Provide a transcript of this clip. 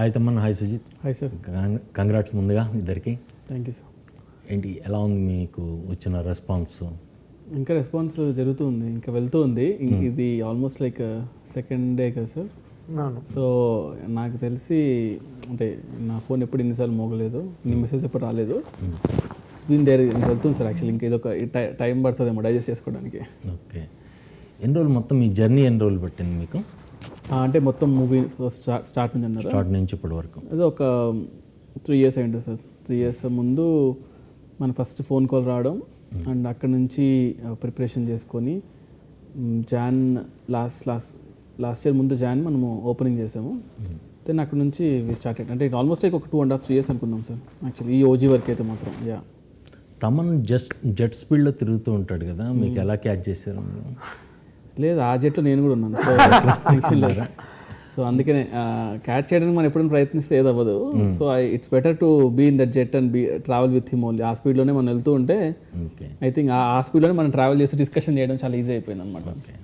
Hi Thaman hi Sujith. Hi sir. Congrats ముందుగా ఇద్దరికి. Thank you sir ఏంటి ఎలా ఉంది మీకు వచ్చిన రెస్పాన్స్ ఇంకా రెస్పాన్స్ జరుగుతుంది ఇంకా వెళ్తూ ఉంది. ఇం- ఇది ఆల్మోస్ట్ లైక్ సెకండ్ డే కదా సార్. సో నాకు తెలిసి అంటే నా ఫోన్ ఎప్పుడు ఎన్నిసార్లు మోగలేదు ఇన్ని మెసేజ్ ఎప్పుడు రాలేదు. ఇట్స్ బీన్ దేర్ వెళ్తుంది సార్ యాక్చువల్లీ ఇంకా ఇదొక టైం పడుతుందేమో డైజెస్ట్ చేసుకోవడానికి. ఓకే ఎన్ని రోజులు మొత్తం మీ జర్నీ ఎన్ని రోజులు పట్టింది మీకు? అంటే మొత్తం మూవీ స్టార్ట్ స్టార్ట్ నుంచి అన్నారు? స్టార్ట్ నుంచి ఇప్పటి వరకు. అది ఒక త్రీ ఇయర్స్ అయింది సార్. త్రీ ఇయర్స్ ముందు మన ఫస్ట్ ఫోన్ కాల్ రావడం అండ్ అక్కడ నుంచి ప్రిపరేషన్ చేసుకొని జాన్ లాస్ట్ లాస్ట్ లాస్ట్ ఇయర్ ముందు జాన్ మనము ఓపెనింగ్ చేసాము. దెన్ అక్కడ నుంచి వి స్టార్టెడ్ అంటే ఆల్మోస్ట్ లైక్ ఒక two and half three years అనుకున్నాం సార్. యాక్చువల్లీ ఈ ఓజీ వర్క్ అయితే మాత్రం యా తమన్ జస్ట్ జెట్ స్పీడ్లో తిరుగుతూ ఉంటాడు కదా. మీకు ఎలా క్యాచ్ చేశారు? లేదు ఆ జట్లో నేను కూడా ఉన్నాను. సో టెన్షన్ లేదు. సో అందుకనే క్యాచ్ చేయడానికి మనం ఎప్పుడైనా ప్రయత్నిస్తే ఏది అవ్వదు so it's better to be in that jet and be travel with him only ఆ స్పీడ్లోనే మనం వెళ్తూ ఉంటే ఓకే ఐ థింక్ ఆ స్పీడ్లోనే మనం ట్రావెల్ చేసి డిస్కషన్ చేయడం చాలా ఈజీ అయిపోయింది అనమాట ఓకే